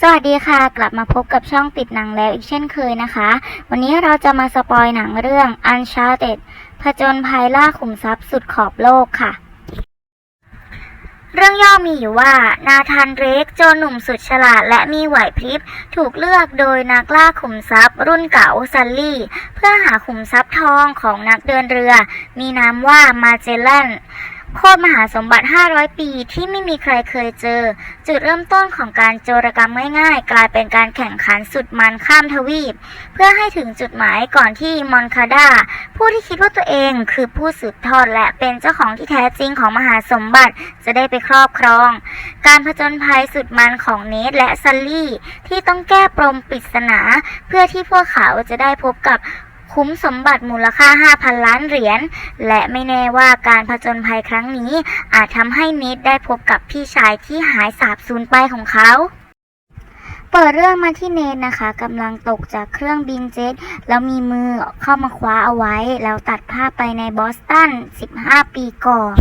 สวัสดีค่ะ กลับมาพบกับช่องติดหนังแล้วอีกเช่นเคยนะคะ วันนี้เราจะมาสปอยหนังเรื่อง Uncharted ผจญภัยล่าขุมทรัพย์สุดขอบโลกค่ะ เรื่องย่อมีอยู่ว่า นาธานเรกโจหนุ่มสุดฉลาดและมีไหวพริบ ถูกเลือกโดยนักล่าขุมทรัพย์ รุ่นเก่าซัลลี่ เพื่อหาขุมทรัพย์ทองของนักเดินเรือ มีนามว่ามาเจล a น โคตรมหาสมบัติ 500 ปีที่ไม่มีใครเคยเจอ จุดเริ่มต้นของการโจรกรรมง่ายๆ กลายเป็นการแข่งขันสุดมันข้ามทวีป เพื่อให้ถึงจุดหมายก่อนที่มอนคาดาผู้ที่คิดว่าตัวเองคือผู้สืบทอดและเป็นเจ้าของที่แท้จริงของมหาสมบัติจะได้ไปครอบครอง การผจญภัยสุดมันของเนทและซัลลี่ ที่ต้องแก้ปรมปริศนา เพื่อที่พวกเขาจะได้พบกับ คุ้มสมบัติมูลค่า 5,000 ล้านเหรียญ และไม่แน่ว่าการผจญภัยครั้งนี้ อาจทำให้นิดได้พบกับพี่ชายที่หายสาบสูญไปของเขาเปิดเรื่องมาที่เนทนะคะกำลังตกจากเครื่องบินเจ็ตแล้วมีมือเข้ามาคว้าเอาไว้ แล้วตัดภาพไปในบอสตัน 15 ปีก่อน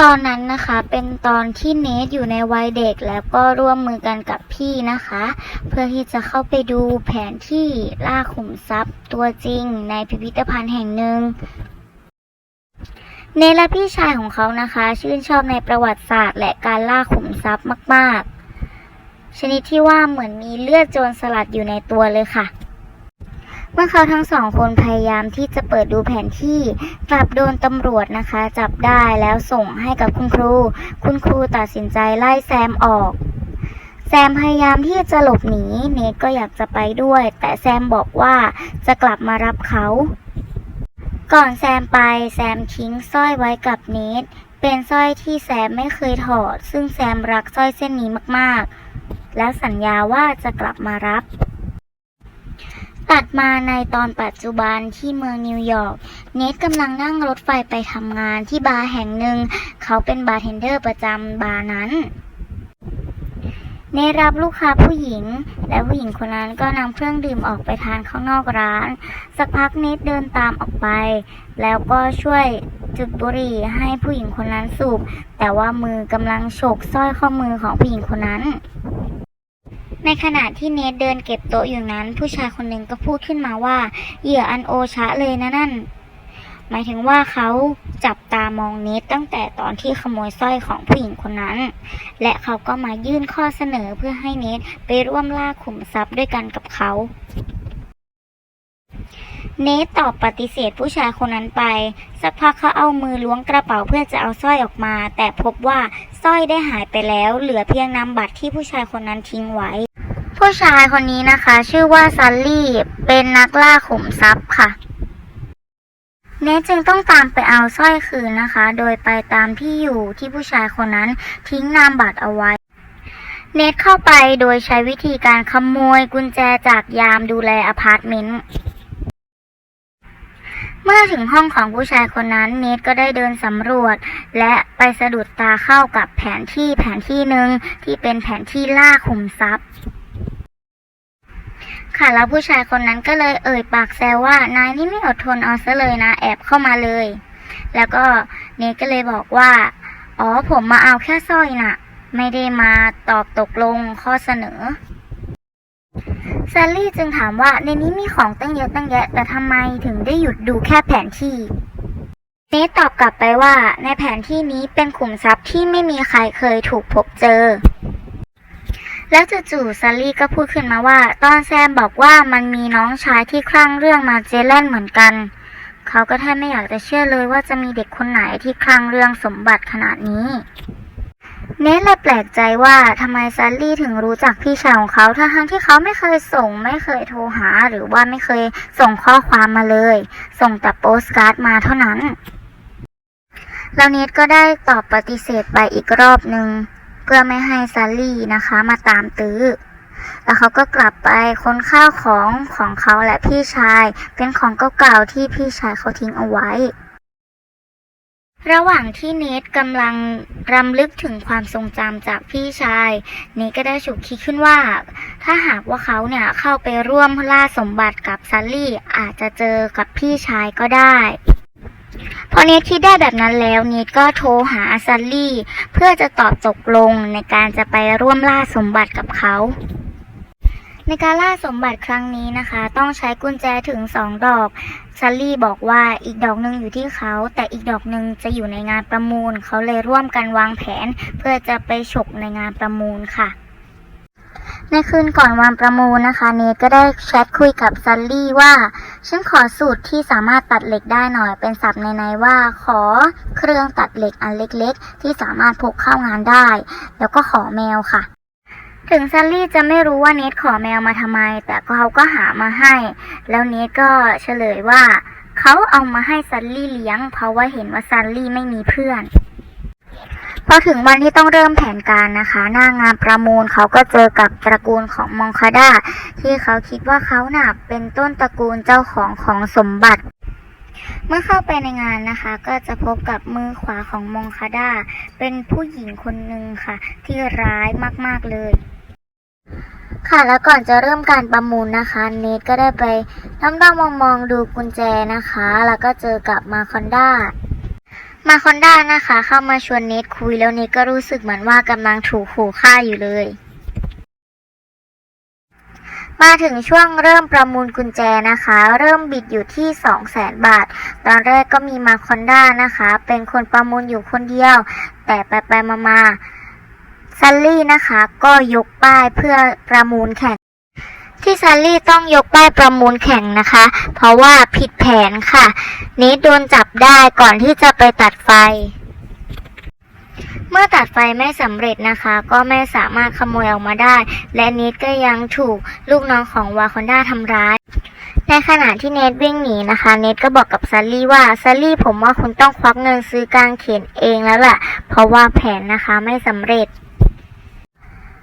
ตอนนั้นนะคะเป็นตอนที่เนทอยู่ในวัยเด็กแล้วก็ร่วมมือกันกับพี่นะคะ เพื่อที่จะเข้าไปดูแผนที่ล่าขุมทรัพย์ตัวจริงในพิพิธภัณฑ์แห่งหนึ่งเนทและพี่ชายของเขานะคะ ชื่นชอบในประวัติศาสตร์ และการล่าขุมทรัพย์มาก ๆ ชนิดที่ว่าเหมือนมีเลือดโจรสลัดอยู่ในตัวเลยค่ะ เมื่อเขาทั้งสองคนพยายามที่จะเปิดดูแผนที่กลับโดนตำรวจนะคะ จับได้แล้วส่งให้กับคุณครู คุณครูตัดสินใจไล่แซมออก แซมพยายามที่จะหลบหนีเนทก็อยากจะไปด้วย แต่แซมบอกว่าจะกลับมารับเขา ก่อนแซมไปแซมทิ้งสร้อยไว้กับเนทเป็นสร้อยที่แซมไม่เคยถอด ซึ่งแซมรักสร้อยเส้นนี้มากๆ แล้วสัญญาว่าจะกลับมารับ ตัดมาในตอนปัจจุบันที่เมืองนิวยอร์ก เนทกำลังนั่งรถไฟไปทำงานที่บาร์แห่งหนึ่ง เขาเป็นบาร์เทนเดอร์ประจำบาร์นั้น เนทรับลูกค้าผู้หญิง และผู้หญิงคนนั้นก็นำเครื่องดื่มออกไปทานข้างนอกร้าน สักพักเนทเดินตามออกไป แล้วก็ช่วยจุดบุหรี่ให้ผู้หญิงคนนั้นสูบ แต่ว่ามือกำลังฉกสร้อยข้อมือของผู้หญิงคนนั้น ในขณะที่เนทเดินเก็บโต๊ะอยู่นั้น ผู้ชายคนหนึ่งก็พูดขึ้นมาว่า เหยื่ออันโอชะเลยนะนั่น หมายถึงว่าเขาจับตามองเนทตั้งแต่ตอนที่ขโมยสร้อยของผู้หญิงคนนั้น และเขาก็มายื่นข้อเสนอเพื่อให้เนทไปร่วมล่าขุมทรัพย์ด้วยกันกับเขาเนทตอบปฏิเสธผู้ชายคนนั้นไป สักพักเขาเอามือล้วงกระเป๋าเพื่อจะเอาสร้อยออกมา แต่พบว่า สร้อยได้หายไปแล้ว เหลือเพียงนามบัตรที่ผู้ชายคนนั้นทิ้งไว้ ผู้ชายคนนี้นะคะ ชื่อว่าซัลลี่ เป็นนักล่าขุมทรัพย์ค่ะ เนทจึงต้องตามไปเอาสร้อยคืนนะคะ โดยไปตามที่อยู่ที่ผู้ชายคนนั้นทิ้งนามบัตรเอาไว้ เนทเข้าไปโดยใช้วิธีการขโมยกุญแจจากยามดูแลอพาร์ตเมนต์ เมื่อถึงห้องของผู้ชายคนนั้นเนทก็ได้เดินสำรวจ และไปสะดุดตาเข้ากับแผนที่แผนที่หนึ่งที่เป็นแผนที่ล่าขุมทรัพย์ค่ะแล้วผู้ชายคนนั้นก็เลยเอ่ยปากแซวว่านายนี่ไม่อดทนเอาซะเลยนะ แอบเข้ามาเลย แล้วก็เนทก็เลยบอกว่า อ๋อผมมาเอาแค่สร้อยน่ะ ไม่ได้มาตอบตกลงข้อเสนอ แซลลี่จึงถามว่าในนี้มีของตั้งเยอะตั้งแยะ แต่ทำไมถึงได้หยุดดูแค่แผนที่เนทตอบกลับไปว่าในแผนที่นี้เป็นขุมทรัพย์ที่ไม่มีใครเคยถูกพบเจอ แล้วจู่ๆซัลลี่ก็พูดขึ้นมาว่า ตอนแซมบอกว่ามันมีน้องชายที่คลั่งเรื่องมาเจเลนเหมือนกัน เขาก็แทบไม่อยากจะเชื่อเลยว่าจะมีเด็กคนไหนที่คลั่งเรื่องสมบัติขนาดนี้ เนทเลยแปลกใจว่าทำไมซัลลี่ถึงรู้จักพี่ชายของเขาทั้งๆที่เขาไม่เคยส่ง ไม่เคยโทรหา หรือว่าไม่เคยส่งข้อความมาเลย ส่งแต่โปสการ์ดมาเท่านั้น แล้วเนทก็ได้ตอบปฏิเสธไปอีกรอบหนึ่งเพื่อไม่ให้ซัลลี่นะคะ มาตามตื้อ แล้วเขาก็กลับไปค้นข้าวของของเขาและพี่ชาย เป็นของเก่าๆที่พี่ชายเขาทิ้งเอาไว้ ระหว่างที่เนทกำลังรำลึกถึงความทรงจำจากพี่ชาย เนทก็ได้ฉุกคิดขึ้นว่า ถ้าหากว่าเขาเนี่ยเข้าไปร่วมล่าสมบัติกับซัลลี่อาจจะเจอกับพี่ชายก็ได้ พอเนทคิดได้แบบนั้นแล้ว เนทก็โทรหาซัลลี่ เพื่อจะตอบตกลงในการจะไปร่วมล่าสมบัติกับเขาในการล่าสมบัติครั้งนี้นะคะ ต้องใช้กุญแจถึงสองดอก ซัลลี่บอกว่าอีกดอกหนึ่งอยู่ที่เขา แต่อีกดอกหนึ่งจะอยู่ในงานประมูล เขาเลยร่วมกันวางแผน เพื่อจะไปฉกในงานประมูลค่ะในคืนก่อนวันประมูลนะคะเนก็ได้แชทคุยกับซัลลี่ว่า ฉันขอสูตรที่สามารถตัดเหล็กได้หน่อย เป็นศัพท์ในๆว่าขอเครื่องตัดเหล็กอันเล็กๆ ที่สามารถพกเข้างานได้ แล้วก็ขอแมวค่ะ ถึงซัลลี่จะไม่รู้ว่าเนทขอแมวมาทำไม แต่เขาก็หามาให้ แล้วเนทก็เฉลยว่า เขาเอามาให้ซัลลี่เลี้ยง เพราะว่าเห็นว่าซัลลี่ไม่มีเพื่อนพอถึงวันที่ต้องเริ่มแผนการนะคะ หน้างานประมูลเขาก็เจอกับตระกูลของมองคาดาที่เขาคิดว่าเขาน่ะเป็นต้นตระกูลเจ้าของของสมบัติ เมื่อเข้าไปในงานนะคะ ก็จะพบกับมือขวาของมองคาดาเป็นผู้หญิงคนหนึ่งค่ะ ที่ร้ายมากๆเลย ค่ะแล้วก่อนจะเริ่มการประมูลนะคะเนทก็ได้ไปน้ำดองมองๆดูกุญแจนะคะ แล้วก็เจอกับมาคอนด้ามาคอนด้านะคะ เข้ามาชวนเนทคุยแล้วเนทก็รู้สึกเหมือนว่ากำลังถูกขู่ฆ่าอยู่เลย มาถึงช่วงเริ่มประมูลกุญแจนะคะ เริ่มบิดอยู่ที่ 2 0 0แสนบาท ตอนแรกก็มีมาคอนด้านะคะ เป็นคนประมูลอยู่คนเดียว แต่ไปไปมามา ซัลลี่นะคะก็ยกป้ายเพื่อประมูลแข่ง ที่ซัลลี่ต้องยกป้ายประมูลแข่งนะคะ เพราะว่าผิดแผนค่ะเนทโดนจับได้ก่อนที่จะไปตัดไฟ เมื่อตัดไฟไม่สำเร็จนะคะ ก็ไม่สามารถขโมยออกมาได้ และเนทก็ยังถูกลูกน้องของวาคอนด้าทำร้ายในขณะที่เนทวิ่งหนีนะคะ เนทก็บอกกับซัลลี่ว่าซัลลี่ผมว่าคุณต้องควักเงินซื้อกางเขนเองแล้วล่ะ เพราะว่าแผนนะคะไม่สำเร็จ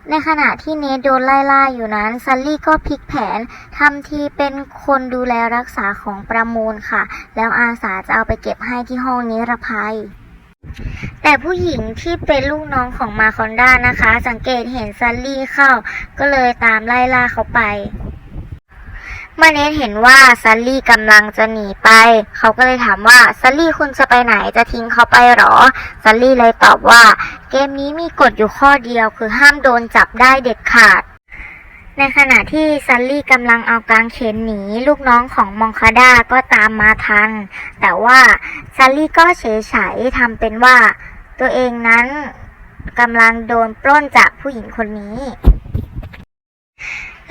ในขณะที่เนทโดนไล่ล่าอยู่นั้น ซัลลี่ก็พลิกแผนทำทีเป็นคนดูแลรักษาของประมูลค่ะ แล้วอาสาจะเอาไปเก็บให้ที่ห้องนิรภัย แต่ผู้หญิงที่เป็นลูกน้องของมาคอนด้านะคะ สังเกตเห็นซัลลี่เข้า ก็เลยตามไล่ล่าเขาไป เมื่อเนทเห็นว่าซัลลี่กำลังจะหนีไป เขาก็เลยถามว่าซัลลี่คุณจะไปไหนจะทิ้งเขาไปหรอซัลลี่เลยตอบว่า เกมนี้มีกฎอยู่ข้อเดียวคือห้ามโดนจับได้เด็ดขาด ในขณะที่ซัลลี่กำลังเอากางเขนหนี ลูกน้องของมองคาด้าก็ตามมาทัน แต่ว่าซัลลี่ก็เฉยเฉยทำเป็นว่า ตัวเองนั้นกำลังโดนปล้นจากผู้หญิงคนนี้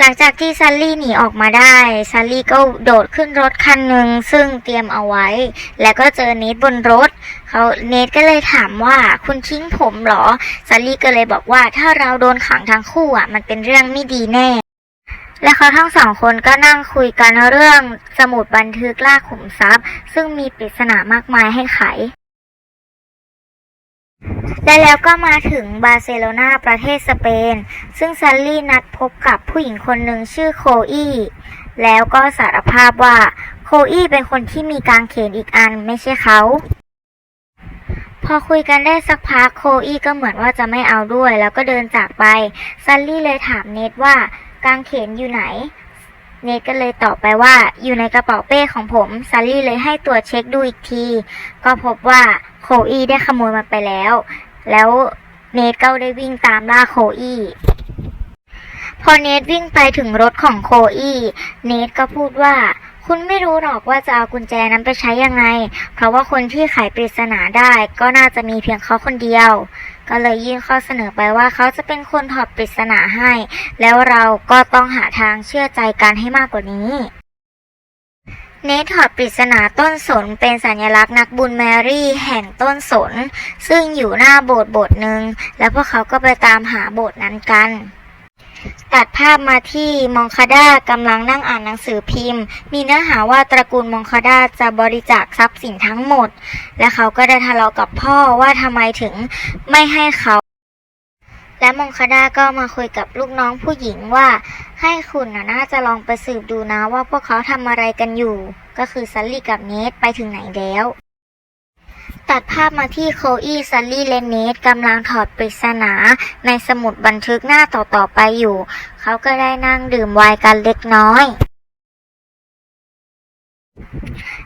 หลังจากที่ซัลลี่หนีออกมาได้ซัลลี่ก็โดดขึ้นรถคันหนึ่งซึ่งเตรียมเอาไว้ แล้วก็เจอเนทบนรถเขาเนทก็เลยถามว่าคุณทิ้งผมเหรอซัลลี่ก็เลยบอกว่าถ้าเราโดนขังทั้งคู่อะมันเป็นเรื่องไม่ดีแน่และเขาทั้งสองคนก็นั่งคุยกันเรื่องสมุดบันทึกล่าขุมทรัพย์ ซึ่งมีปริศนามากมายให้ไข และแล้วก็มาถึงบาร์เซโลนาประเทศสเปน ซึ่งซัลลี่นัดพบกับผู้หญิงคนหนึ่งชื่อโคอี้ แล้วก็สารภาพว่าโคอี้เป็นคนที่มีกางเขนอีกอันไม่ใช่เขาพอคุยกันได้สักพักโคอี้ก็เหมือนว่าจะไม่เอาด้วย แล้วก็เดินจากไป ซัลลี่เลยถามเนทว่ากางเขนอยู่ไหน เนทก็เลยตอบไปว่าอยู่ในกระเป๋าเป้ของผม ซัลลี่เลยให้ตรวจเช็คดูอีกที ก็พบว่า โคอี้ได้ขโมยมันไปแล้ว แล้วเนทก็ได้วิ่งตามล่าโคอี้พอเนทวิ่งไปถึงรถของโคอี้เนทก็พูดว่า คุณไม่รู้หรอกว่าจะเอากุญแจนั้นไปใช้ยังไง เพราะว่าคนที่ไขปริศนาได้ก็น่าจะมีเพียงเขาคนเดียว ก็เลยยื่นข้อเสนอไปว่าเขาจะเป็นคนถอดปริศนาให้ แล้วเราก็ต้องหาทางเชื่อใจกันให้มากกว่านี้ เนทถอดปริศนาต้นสนเป็นสัญลักษณ์นักบุญแมรี่แห่งต้นสน ซึ่งอยู่หน้าโบสถ์โบสถ์หนึ่ง แล้วพวกเขาก็ไปตามหาโบสถ์นั้นกัน ตัดภาพมาที่มองคาด้ากำลังนั่งอ่านหนังสือพิมพ์ มีเนื้อหาว่าตระกูลมองคาด้าจะบริจาคทรัพย์สินทั้งหมด และเขาก็ได้ทะเลาะกับพ่อว่าทำไมถึงไม่ให้เขา และมงคาด้าก็มาคุยกับลูกน้องผู้หญิงว่า ให้คุณน่ะน่าจะลองไปสืบดูนะว่าพวกเขาทำอะไรกันอยู่ ก็คือซัลลี่กับเนทไปถึงไหนแล้ว ตัดภาพมาที่โคอี้ซัลลี่และเนทกำลังถอดปริศนาในสมุดบันทึกหน้าต่อๆไปอยู่ เขาก็ได้นั่งดื่มไวน์กันเล็กน้อย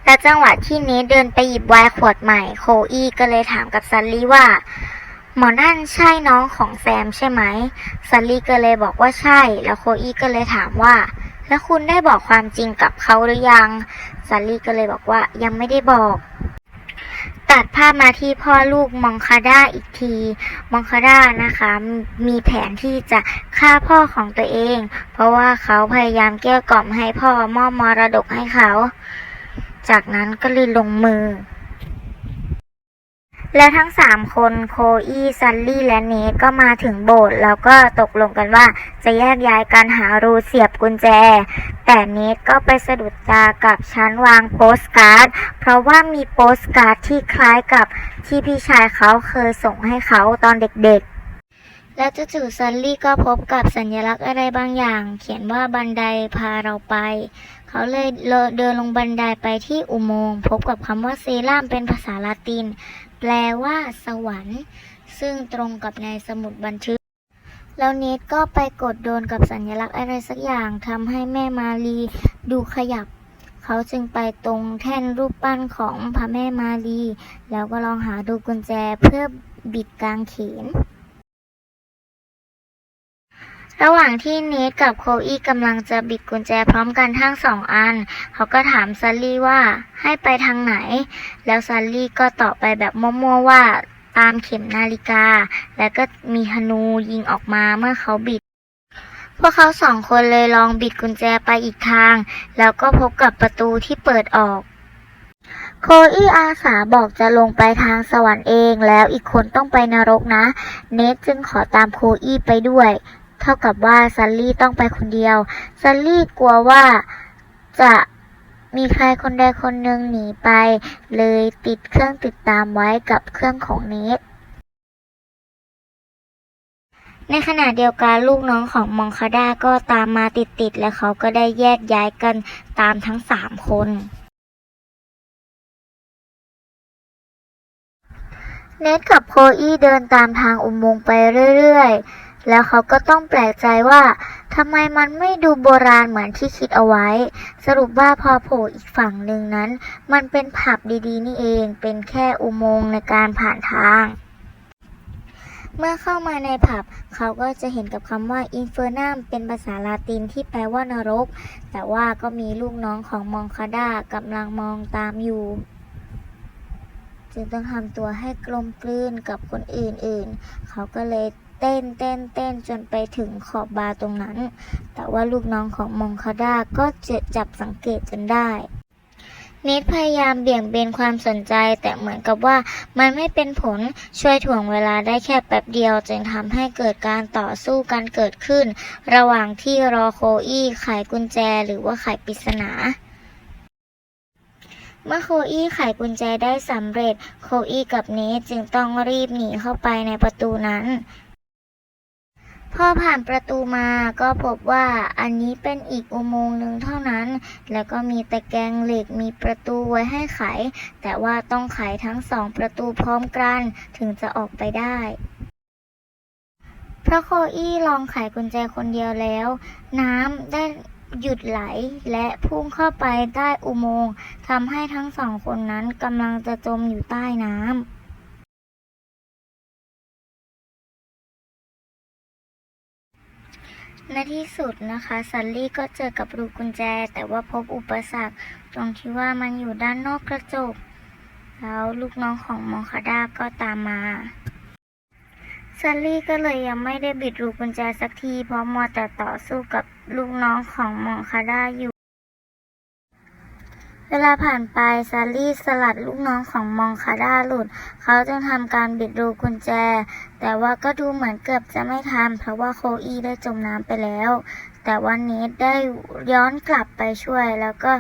และจังหวะที่เนทเดินไปหยิบไวน์ขวดใหม่ โคอี้ก็เลยถามกับซันลี่ว่า หมอนั่นใช่น้องของแซมใช่ไหมซันลี่ก็เลยบอกว่าใช่ แล้วโคอี้ก็เลยถามว่า แล้วคุณได้บอกความจริงกับเขาหรือยังซันลี่ก็เลยบอกว่ายังไม่ได้บอก ตัดภาพมาที่พ่อลูกมองคาด้าอีกที มองคาด้านะคะ มีแผนที่จะฆ่าพ่อของตัวเอง เพราะว่าเขาพยายามเกลี้ยกล่อมให้พ่อมอบมรดกให้เขา จากนั้นก็เลยลงมือ และทั้งสามคนโคอี้ซันลี่และเนทก็มาถึงโบสถ์แล้วก็ตกลงกันว่าจะแยกย้ายกันหารูเสียบกุญแจ แต่เนทก็ไปสะดุดตากับชั้นวางโปสการ์ด เพราะว่ามีโปสการ์ดที่คล้ายกับที่พี่ชายเขาเคยส่งให้เขาตอนเด็กๆ แล้วจู่ๆซันลี่ก็พบกับสัญลักษณ์อะไรบางอย่าง เขียนว่าบันไดพาเราไปเขาเลยเดินลงบันไดไปที่อุโมงค์พบกับคำว่าเซรามเป็นภาษาลาติน แปลว่า สวรรค์ ซึ่งตรงกับในสมุดบันทึก แล้วเนทก็ไปกดโดนกับสัญลักษณ์อะไรสักอย่างทำให้แม่มารีดูขยับ เขาจึงไปตรงแท่นรูปปั้นของพระแม่มารีแล้วก็ลองหาดูกุญแจเพื่อบิดกางเขน ระหว่างที่เนทกับโคอี้กำลังจะบิดกุญแจพร้อมกันทั้งสองอัน เขาก็ถามซัลลี่ว่าให้ไปทางไหน แล้วซัลลี่ก็ตอบไปแบบมั่วๆว่าตามเข็มนาฬิกา แล้วก็มีธนูยิงออกมาเมื่อเขาบิด พวกเขาสองคนเลยลองบิดกุญแจไปอีกทาง แล้วก็พบกับประตูที่เปิดออก โคอี้อาสาบอกจะลงไปทางสวรรค์เอง แล้วอีกคนต้องไปนรกนะ เนทจึงขอตามโคอี้ไปด้วย เท่ากับว่าซัลลี่ต้องไปคนเดียว ซัลลี่กลัวว่าจะมีใครคนใดคนหนึ่งหนีไป เลยติดเครื่องติดตามไว้กับเครื่องของเนทในขณะเดียวกันลูกน้องของมองคาด้าก็ตามมาติดๆและเขาก็ได้แยกย้ายกันตามทั้งสามคน เนทกับโคอี้เดินตามทางอุโมงค์ไปเรื่อยๆ แล้วเขาก็ต้องแปลกใจว่าทำไมมันไม่ดูโบราณเหมือนที่คิดเอาไว้ สรุปว่าพอโผล่อีกฝั่งหนึ่งนั้น มันเป็นผับดีๆ นี่เอง เป็นแค่อุโมงค์ในการผ่านทางเมื่อเข้ามาในผับ เขาก็จะเห็นกับคำว่า Infernum เป็นภาษาลาตินที่แปลว่านรก แต่ว่าก็มีลูกน้องของมองคาด้ากำลังมองตามอยู่ จึงต้องทำตัวให้กลมกลืนกับคนอื่นๆ เขาก็เลย เต้นเต้นเต้นจนไปถึงขอบบาร์ตรงนั้น แต่ว่าลูกน้องของมองคาด้าก็จะจับสังเกตจนได้เนทพยายามเบี่ยงเบนความสนใจ แต่เหมือนกับว่ามันไม่เป็นผลช่วยถ่วงเวลาได้แค่แป๊บเดียว จึงทำให้เกิดการต่อสู้กันเกิดขึ้น ระหว่างที่รอโคอี้ไขกุญแจหรือว่าไขปริศนา เมื่อโคอี้ไขกุญแจได้สำเร็จ โคอี้กับเนทจึงต้องรีบหนีเข้าไปในประตูนั้น พอผ่านประตูมาก็พบว่าอันนี้เป็นอีกอุโมงค์หนึ่งเท่านั้น แล้วก็มีตะแกรงเหล็กมีประตูไว้ให้ไข แต่ว่าต้องไขทั้งสองประตูพร้อมกันถึงจะออกไปได้พระโคอี้ลองไขกุญแจคนเดียวแล้ว น้ำได้หยุดไหลและพุ่งเข้าไปใต้อุโมงค์ทำให้ทั้งสองคนนั้นกำลังจะจมอยู่ใต้น้ำ ในที่สุดนะคะซันลี่ก็เจอกับรูกุญแจ แต่ว่าพบอุปสรรค ตรงที่ว่ามันอยู่ด้านนอกกระจก แล้วลูกน้องของมอคาด้าก็ตามมาซันลี่ก็เลยยังไม่ได้บิดรูกุญแจสักที เพราะมัวแต่ต่อสู้กับลูกน้องของมอคาด้าอยู่ เวลาผ่านไปซาลี่สลัดลูกน้องของมองคาด้าหลุด เขาจึงทำการบิดรูกุญแจ แต่ว่าก็ดูเหมือนเกือบจะไม่ทันเพราะว่าโคอี้ได้จมน้ำไปแล้ว แต่ว่านีทได้ย้อนกลับไปช่วย แล้วก็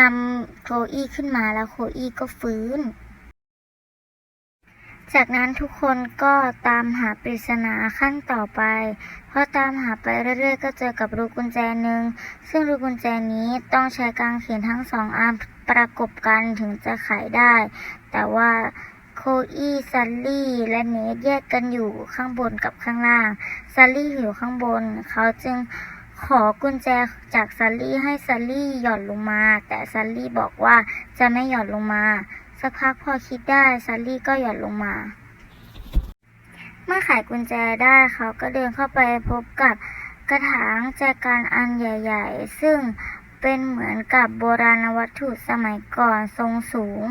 นำโคอี้ขึ้นมาแล้วโคอี้ก็ฟื้น จากนั้นทุกคนก็ตามหาปริศนาขั้นต่อไปพอตามหาไปเรื่อยๆ ก็เจอกับรูกุญแจหนึ่ง ซึ่งรูกุญแจนี้ต้องใช้กางเขนทั้งสองอันประกบกันถึงจะไขได้ แต่ว่าโคอี้ซัลลี่และเนทแยกกันอยู่ข้างบนกับข้างล่าง ซัลลี่อยู่ข้างบน เขาจึงขอกุญแจจากซัลลี่ให้ซัลลี่หย่อนลงมา แต่ซัลลี่บอกว่าจะไม่หย่อนลงมา สักพักพอคิดได้ซัลลี่ก็หย่อนลงมา เมื่อไขกุญแจได้เขาก็เดินเข้าไปพบกับกระถางแจกันอันใหญ่ ๆ ซึ่งเป็นเหมือนกับโบราณวัตถุสมัยก่อนทรงสูง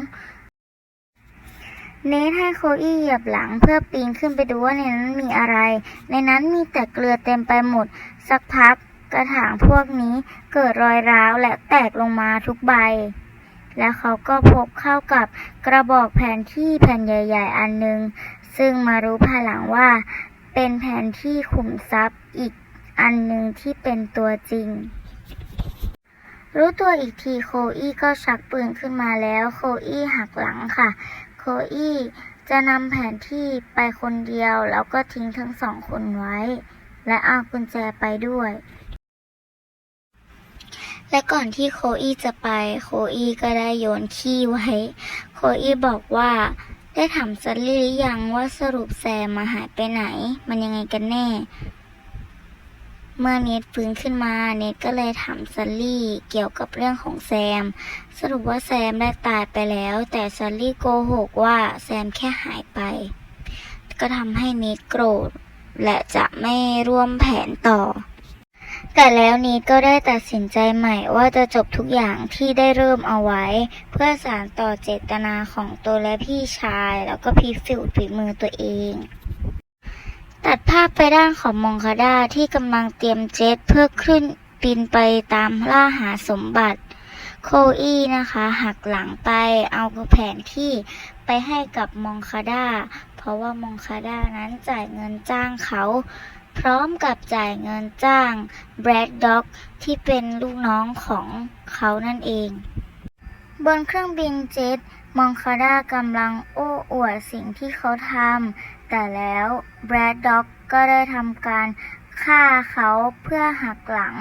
เนทให้โคอี้เหยียบหลังเพื่อปีนขึ้นไปดูว่าในนั้นมีอะไร ในนั้นมีแต่เกลือเต็มไปหมด สักพักกระถางพวกนี้เกิดรอยร้าวและแตกลงมาทุกใบ แล้วเขาก็พบเข้ากับกระบอกแผนที่แผ่นใหญ่ ๆ อันหนึ่งซึ่งมารู้ภายหลังว่า เป็นแผนที่ขุมทรัพย์อีกอันหนึ่งที่เป็นตัวจริง รู้ตัวอีกทีโคอี้ก็ชักปืนขึ้นมาแล้วโคอี้หักหลังค่ะ โคอี้จะนำแผนที่ไปคนเดียวแล้วก็ทิ้งทั้งสองคนไว้ และเอากุญแจไปด้วย และก่อนที่โคอี้จะไป โคอี้ก็ได้โยนขี้ไว้ โคอี้บอกว่า ได้ถามซัลลี่หรือยังว่าสรุปแซมมาหายไปไหน มันยังไงกันแน่ เมื่อเนทฟื้นขึ้นมา เนทก็เลยถามซัลลี่เกี่ยวกับเรื่องของแซม สรุปว่าแซมได้ตายไปแล้ว แต่ซัลลี่โกหกว่าแซมแค่หายไป ก็ทำให้เนทโกรธ และจะไม่ร่วมแผนต่อ แต่แล้วเนทก็ได้ตัดสินใจใหม่ว่าจะจบทุกอย่างที่ได้เริ่มเอาไว้ เพื่อสานต่อเจตนาของตัวและพี่ชาย แล้วก็พิสูจน์ฝีมือตัวเอง ตัดภาพไปด้านของมองคาดาที่กำลังเตรียมเจ็ตเพื่อขึ้นบินไปตามล่าหาสมบัติ โคอี้นะคะ หักหลังไปเอาแผนที่ไปให้กับมองคาดาเพราะว่ามองคาดานั้นจ่ายเงินจ้างเขา พร้อมกับจ่ายเงินจ้างแบรดด็อกที่เป็นลูกน้องของเขานั่นเอง บนเครื่องบินเจ็ตมองคาดากำลังโอ้อวดสิ่งที่เขาทำ แต่แล้วแบรดด็อกก็ได้ทำการฆ่าเขาเพื่อหักหลัง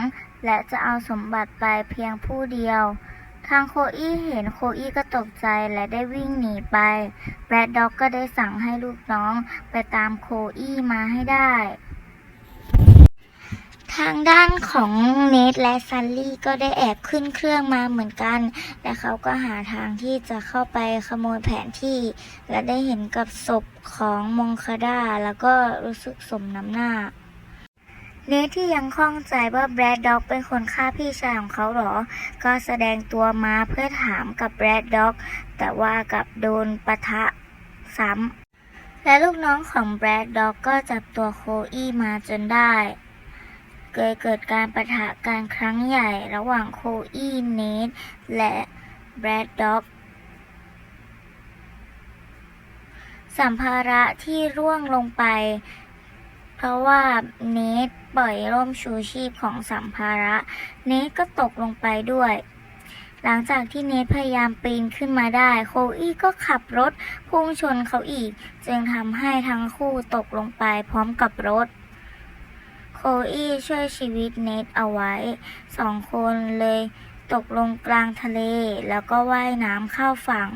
และจะเอาสมบัติไปเพียงผู้เดียว ทางโคอี้เห็นโคอี้ก็ตกใจและได้วิ่งหนีไป แบรดด็อกก็ได้สั่งให้ลูกน้องไปตามโคอี้มาให้ได้ ทางด้านของเนทและซันลี่ก็ได้แอบขึ้นเครื่องมาเหมือนกันแต่เขาก็หาทางที่จะเข้าไปขโมยแผนที่ และได้เห็นกับศพของมงคาดาแล้วก็รู้สึกสมน้ำหน้า เนทที่ยังข้องใจว่าแบรดด็อกเป็นคนฆ่าพี่ชายของเขาหรอ ก็แสดงตัวมาเพื่อถามกับแบรดด็อก แต่ว่ากับโดนปะทะซ้ำและลูกน้องของแบรดด็อกก็จับตัวโคอี้มาจนได้ เกิดเกิดการประทะการครั้งใหญ่ระหว่างโคอี้เนทและแบรดด็อกสัมภาระที่ร่วงลงไป เพราะว่าเนทปล่อยร่มชูชีพของสัมภาระ เนทก็ตกลงไปด้วย หลังจากที่เนทพยายามปีนขึ้นมาได้ โคอี้ก็ขับรถพุ่งชนเขาอีก จึงทำให้ทั้งคู่ตกลงไปพร้อมกับรถ โคอี้ช่วยชีวิตเนทเอาไว้ สองคนเลยตกลงกลางทะเล แล้วก็ว่ายน้ำเข้าฝั่ง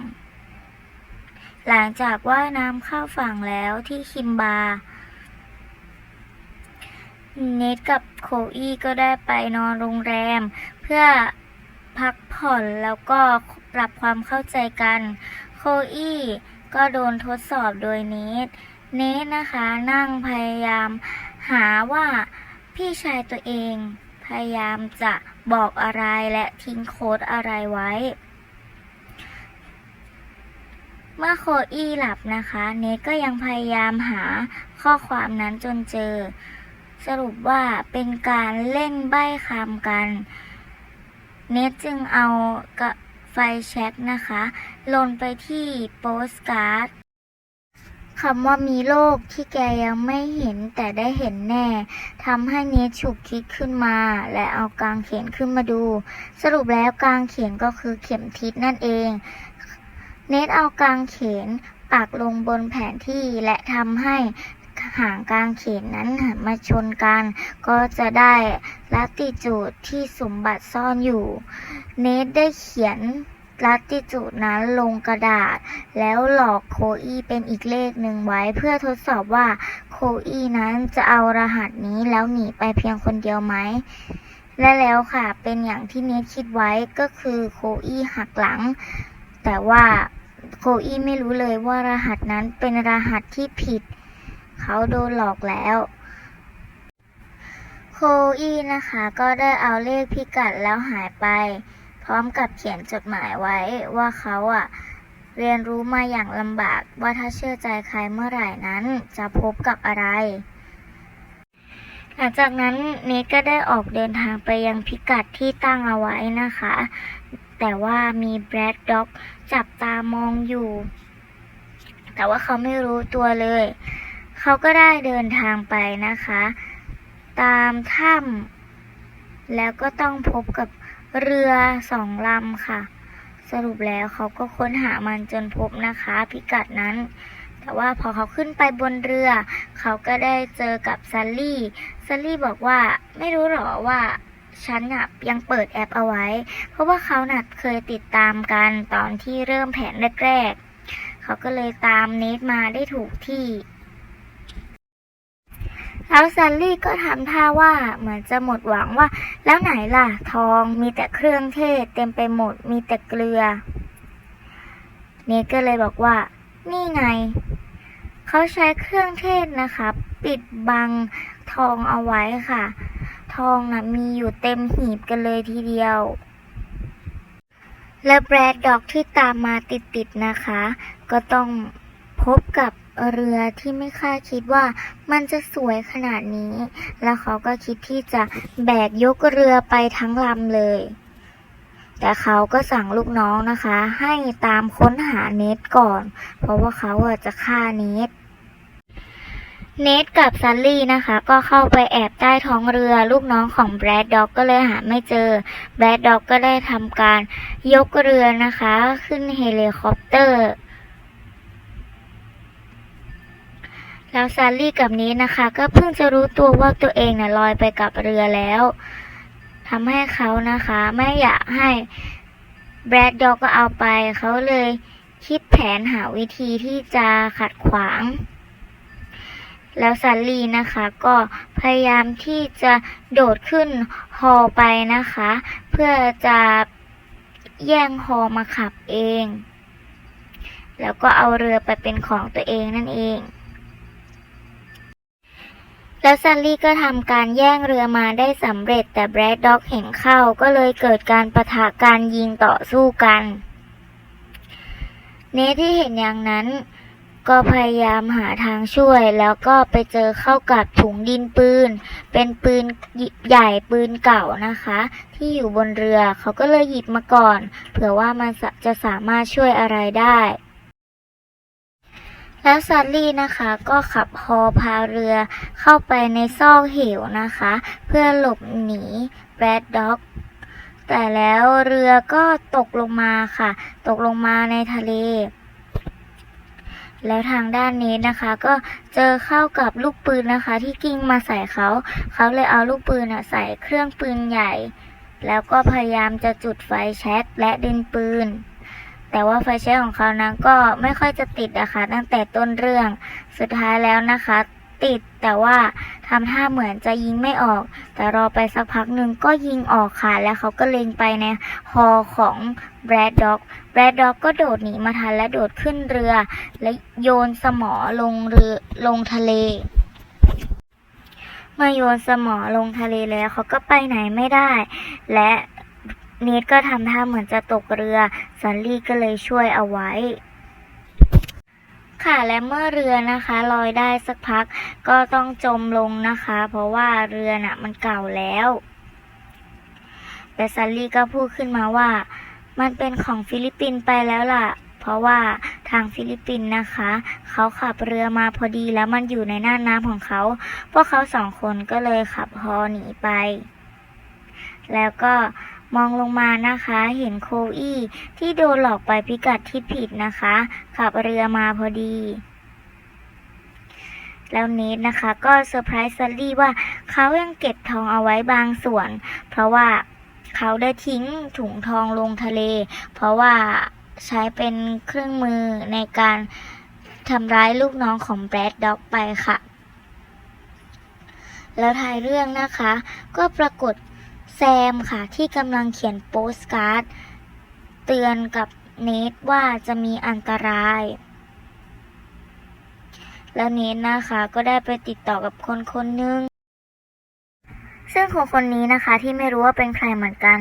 หลังจากว่ายน้ำเข้าฝั่งแล้วที่คิมบา เนทกับโคอี้ก็ได้ไปนอนโรงแรม เพื่อพักผ่อนแล้วก็ปรับความเข้าใจกัน โคอี้ก็โดนทดสอบโดยเนทเนทนะคะนั่งพยายาม หาว่าพี่ชายตัวเองพยายามจะบอกอะไรและทิ้งโค้ดอะไรไว้ เมื่อโคอี้หลับนะคะ เนทก็ยังพยายามหาข้อความนั้นจนเจอ สรุปว่าเป็นการเล่นใบ้คำกัน เนทจึงเอากระไฟแช็กนะคะลนไปที่โปสการ์ด คำว่ามีโลกที่แกยังไม่เห็นแต่ได้เห็นแน่ทำให้เนทฉุกคิดขึ้นมา และเอากางเขนขึ้นมาดู สรุปแล้วกางเขนก็คือเข็มทิศนั่นเอง เนทเอากางเขนปักลงบนแผนที่และทำให้หางกางเขนนั้นหันมาชนกัน ก็จะได้ลัติจูดที่สมบัติซ่อนอยู่ เนทได้เขียน ลัติจูดนั้นลงกระดาษ แล้วหลอกโคอี้เป็นอีกเลขหนึ่งไว้เพื่อทดสอบว่าโคอี้นั้นจะเอารหัสนี้แล้วหนีไปเพียงคนเดียวไหม และแล้วค่ะเป็นอย่างที่เนทคิดไว้ก็คือโคอี้หักหลัง แต่ว่าโคอี้ไม่รู้เลยว่ารหัสนั้นเป็นรหัสที่ผิด เขาโดนหลอกแล้วโคอี้นะคะก็ได้เอาเลขพิกัดแล้วหายไป พร้อมกับเขียนจดหมายไว้ว่าเขาอะเรียนรู้มาอย่างลำบากว่าถ้าเชื่อใจใครเมื่อไหร่นั้นจะพบกับอะไร หลังจากนั้นเนทก็ได้ออกเดินทางไปยังพิกัดที่ตั้งเอาไว้นะคะ แต่ว่ามีแบรดด็อกจับตามองอยู่ แต่ว่าเขาไม่รู้ตัวเลย เขาก็ได้เดินทางไปนะคะ ตามถ้ำแล้วก็ต้องพบกับ เรือสองลำค่ะ สรุปแล้วเขาก็ค้นหามันจนพบนะคะ พิกัดนั้น แต่ว่าพอเขาขึ้นไปบนเรือ เขาก็ได้เจอกับซัลลี่ซัลลี่บอกว่าไม่รู้หรอว่าฉันน่ะยังเปิดแอปเอาไว้ เพราะว่าเขาน่ะเคยติดตามกันตอนที่เริ่มแผนแรกๆ เขาก็เลยตามเนทมาได้ถูกที่ แล้วซัลลี่ก็ทำท่าว่าเหมือนจะหมดหวังว่า แล้วไหนล่ะ ทองมีแต่เครื่องเทศ เต็มไปหมดมีแต่เกลือ เนทก็เลยบอกว่า นี่ไง เขาใช้เครื่องเทศนะคะ ปิดบังทองเอาไว้ค่ะ ทองนะมีอยู่เต็มหีบกันเลยทีเดียว และแบรดดอกที่ตามมาติดๆนะคะ ก็ต้องพบกับ เรือที่ไม่คาดคิดว่ามันจะสวยขนาดนี้ แล้วเขาก็คิดที่จะแบกยกเรือไปทั้งลำเลย แต่เขาก็สั่งลูกน้องนะคะ ให้ตามค้นหาเนทก่อน เพราะว่าเขาอะจะฆ่าเนทเนทกับซัลลี่นะคะ ก็เข้าไปแอบใต้ท้องเรือลูกน้องของแบรดด็อกก็เลยหาไม่เจอ แบรดด็อกก็ได้ทำการยกเรือนะคะ ขึ้นเฮลิคอปเตอร์ แล้วซัลลี่กับเนทนะคะ ก็เพิ่งจะรู้ตัวว่าตัวเองน่ะลอยไปกับเรือแล้วทำให้เขานะคะ ไม่อยากให้แบรดด็อกก็เอาไป เขาเลยคิดแผนหาวิธีที่จะขัดขวาง แล้วซัลลี่นะคะ ก็พยายามที่จะโดดขึ้นฮอไปนะคะ เพื่อจะแย่งฮอมาขับเอง แล้วก็เอาเรือไปเป็นของตัวเองนั่นเอง แล้วซัลลี่ก็ทำการแย่งเรือมาได้สำเร็จ แต่แบรดด็อกเห็นเข้าก็เลยเกิดการประทะการยิงต่อสู้กัน เนทที่เห็นอย่างนั้น ก็พยายามหาทางช่วย แล้วก็ไปเจอเข้ากับถุงดินปืน เป็นปืนใหญ่ปืนเก่านะคะ ที่อยู่บนเรือเขาก็เลยหยิบมาก่อน เผื่อว่ามันจะสามารถช่วยอะไรได้ แล้วซัลลี่นะคะก็ขับฮอพาเรือเข้าไปในซอกเหวนะคะ เพื่อหลบหนีแบดด็อก แต่แล้วเรือก็ตกลงมาค่ะ ตกลงมาในทะเล แล้วทางด้านนี้นะคะ ก็เจอเข้ากับลูกปืนนะคะ ที่กิ้งมาใส่เขา เขาเลยเอาลูกปืนใส่เครื่องปืนใหญ่ แล้วก็พยายามจะจุดไฟแช็กและดินปืน แต่ว่าไฟแช็กของเขานั้นก็ไม่ค่อยจะติดอะค่ะตั้งแต่ต้นเรื่องสุดท้ายแล้วนะคะ ติดแต่ว่าทำท่าเหมือนจะยิงไม่ออก แต่รอไปสักพักหนึ่งก็ยิงออกค่ะ แล้วเขาก็เล็งไปในฮอของแบรดด็อกแบรดด็อกก็โดดหนีมาทันและโดดขึ้นเรือ และโยนสมอลงเรือลงทะเลเมื่อโยนสมอลงทะเลแล้วเขาก็ไปไหนไม่ได้ และ เนทก็ทำท่าเหมือนจะตกเรือ ซันลี่ก็เลยช่วยเอาไว้ ค่ะและเมื่อเรือนะคะลอยได้สักพักก็ต้องจมลงนะคะ เพราะว่าเรือน่ะมันเก่าแล้ว แต่ซันลี่ก็พูดขึ้นมาว่า มันเป็นของฟิลิปปินส์ไปแล้วล่ะ เพราะว่าทางฟิลิปปินส์นะคะ เขาขับเรือมาพอดีแล้วมันอยู่ในหน้าน้ำของเขา พวกเขาสองคนก็เลยขับฮอหนีไป แล้วก็ มองลงมานะคะ เห็นโคอี้ที่โดนหลอกไปพิกัดที่ผิดนะคะ ขับเรือมาพอดี แล้วเนทนะคะ ก็เซอร์ไพรส์ซัลลี่ว่าเขายังเก็บทองเอาไว้บางส่วน เพราะว่าเขาได้ทิ้งถุงทองลงทะเล เพราะว่าใช้เป็นเครื่องมือในการทำร้ายลูกน้องของแบรดด็อกไปค่ะ แล้วท้ายเรื่องนะคะ ก็ปรากฏ แซมค่ะที่กำลังเขียนโปสการ์ด เตือนกับเนทว่าจะมีอันตราย แล้วเนทนะคะก็ได้ไปติดต่อกับคนคนหนึ่งซึ่งคนคนนี้นะคะที่ไม่รู้ว่าเป็นใครเหมือนกัน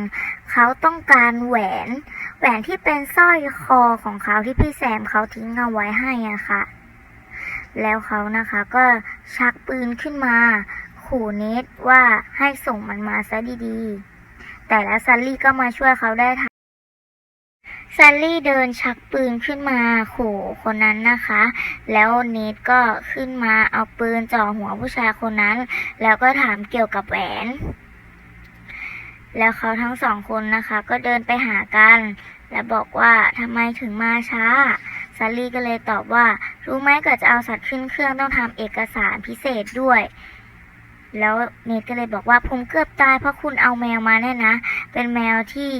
เขาต้องการแหวน แหวนที่เป็นสร้อยคอของเขาที่พี่แซมเขาทิ้งเอาไว้ให้อะค่ะ แล้วเขานะคะก็ชักปืนขึ้นมา ขู่เนทว่าให้ส่งมันมาซะดีๆ แต่แล้วซันลี่ก็มาช่วยเขาได้ทันซันลี่เดินชักปืนขึ้นมาขู่คนนั้นนะคะ แล้วเนทก็ขึ้นมาเอาปืนจ่อหัวผู้ชายคนนั้น แล้วก็ถามเกี่ยวกับแหวน แล้วเขาทั้งสองคนนะคะ ก็เดินไปหากัน และบอกว่าทำไมถึงมาช้าซัลลี่ก็เลยตอบว่า รู้ไหมก่อนจะเอาสัตว์ขึ้นเครื่องต้องทำเอกสารพิเศษด้วย แล้วเนทก็เลยบอกว่าผมเกือบตายเพราะคุณเอาแมวมาเนี่ยนะ เป็นแมวที่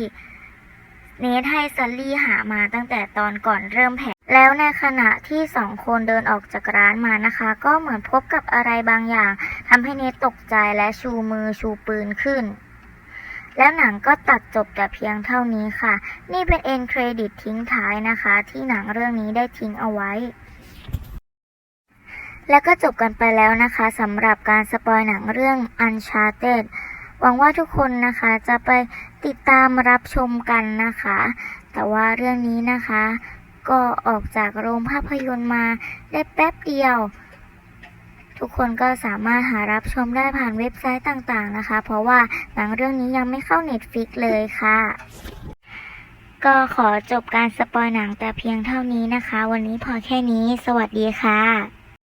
เนทให้ซัลลี่หามาตั้งแต่ตอนก่อนเริ่มแผนแล้วในขณะที่สองคนเดินออกจากร้านมานะคะ ก็เหมือนพบกับอะไรบางอย่างทำให้เนทตกใจและชูมือชูปืนขึ้น แล้วหนังก็ตัดจบแต่เพียงเท่านี้ค่ะ นี่เป็นเอ็นเครดิตทิ้งท้ายนะคะ ที่หนังเรื่องนี้ได้ทิ้งเอาไว้ แล้วก็จบกันไปแล้วนะคะสำหรับการสปอยหนังเรื่อง Uncharted หวังว่าทุกคนนะคะจะไปติดตามรับชมกันนะคะ แต่ว่าเรื่องนี้นะคะ ก็ออกจากโรงภาพยนตร์มาได้แป๊บเดียว ทุกคนก็สามารถหารับชมได้ผ่านเว็บไซต์ต่างๆนะคะ เพราะว่าหนังเรื่องนี้ยังไม่เข้า Netflix เลยค่ะก็ขอจบการสปอยหนังแต่เพียงเท่านี้นะคะ วันนี้พอแค่นี้ สวัสดีค่ะ